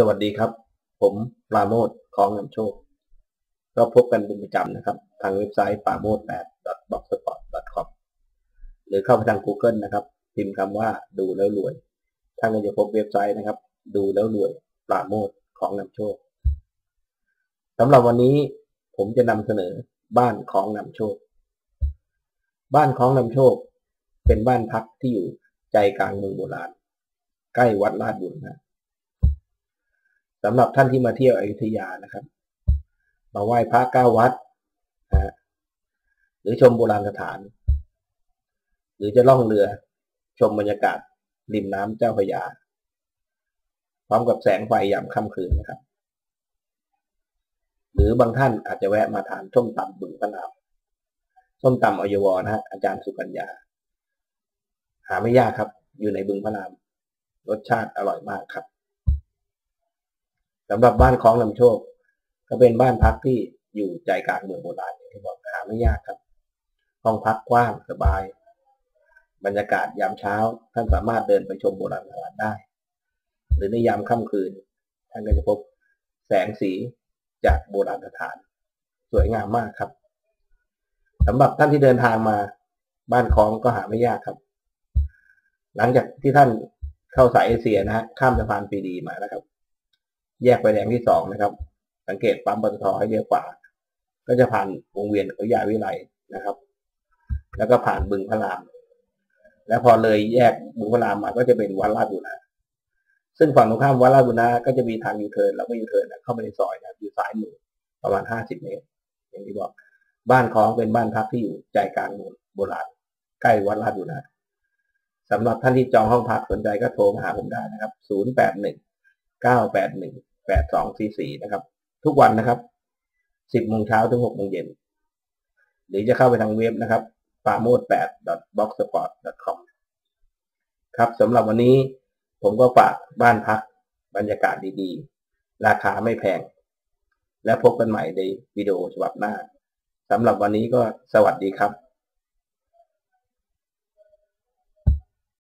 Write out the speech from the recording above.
สวัสดีครับ ผมปราโมทของนำโชคก็พบกันเป็นประจำนะครับ ทางเว็บไซต์ปราโมท8 blogspot com หรือเข้าไปทาง Google นะครับ พิมพ์คำว่าดูแล้วรวยท่านก็จะพบเว็บไซต์นะครับ ดูแล้วรวยปราโมทของนำโชคสำหรับวันนี้ผมจะนำเสนอบ้านของนำโชค บ้านของนำโชค เป็นบ้านพักที่อยู่ใจกลางเมืองโบราณ ใกล้วัดลาดบุญนะ สำหรับท่านที่มาเที่ยวอยุธยานะครับ มาไหว้พระเก้าวัดนะหรือชมโบราณสถาน หรือจะล่องเรือชมบรรยากาศริมน้ำเจ้าพระยา พร้อมกับแสงไฟยามค่ำคืนนะครับ หรือบางท่านอาจจะแวะมาทานส้มตำบึงพระนามส้มตำอยวนะฮะอาจารย์สุกัญญา หาไม่ยากครับ อยู่ในบึงพระนามรสชาติอร่อยมากครับ สำหรับบ้านคลองลำโชค ก็เป็นบ้านพักที่อยู่ใจกลางเมืองโบราณอย่างที่บอกหาไม่ยากครับห้องพักกว้างสบาย บรรยากาศยามเช้า ท่านสามารถเดินไปชมโบราณสถานได้ หรือในยามค่ำคืน ท่านก็จะพบแสงสีจากโบราณสถาน สวยงามมากครับสำหรับท่านที่เดินทางมาบ้านคลองก็หาไม่ยากครับ หลังจากที่ท่านเข้าสายเอเชียนะฮะข้ามสะพานปีดีมานะครับ แยกไฟแดงที่สองนะครับ สังเกตปั๊มปตทให้เลี้ยวขวา ก็จะผ่านวงเวียนเขายาวิไลนะครับ แล้วก็ผ่านบึงพระราม แล้วพอเลยแยกบึงพระรามมาก็จะเป็นวัดลาดบุนาซึ่งฝั่งตรงข้ามวัดลาดบุนาก็จะมีทางยูเทิร์นแล้วก็ยูเทิร์นเข้าไปในซอยนะอยู่ซ้ายมือประมาณห้าสิบเมตร อย่างที่บอก บ้านคลองเป็นบ้านพักที่อยู่ใจกลางเมืองโบราณใกล้วัดลาดบุนาสำหรับท่านที่จองห้องพักสนใจก็โทรมาหาผมได้นะครับ 0 8 1 9 8 1 แปดสองสี่สี่นะครับ ทุกวันนะครับสิบโมงเช้าถึงหกโมงเย็นหรือจะเข้าไปทางเว็บนะครับปาโมดแปด blogspot com ครับสำหรับวันนี้ผมก็ฝากบ้านพักบรรยากาศดีๆ ราคาไม่แพง และพบกันใหม่ในวิดีโอฉบับหน้าสำหรับวันนี้ก็สวัสดีครับ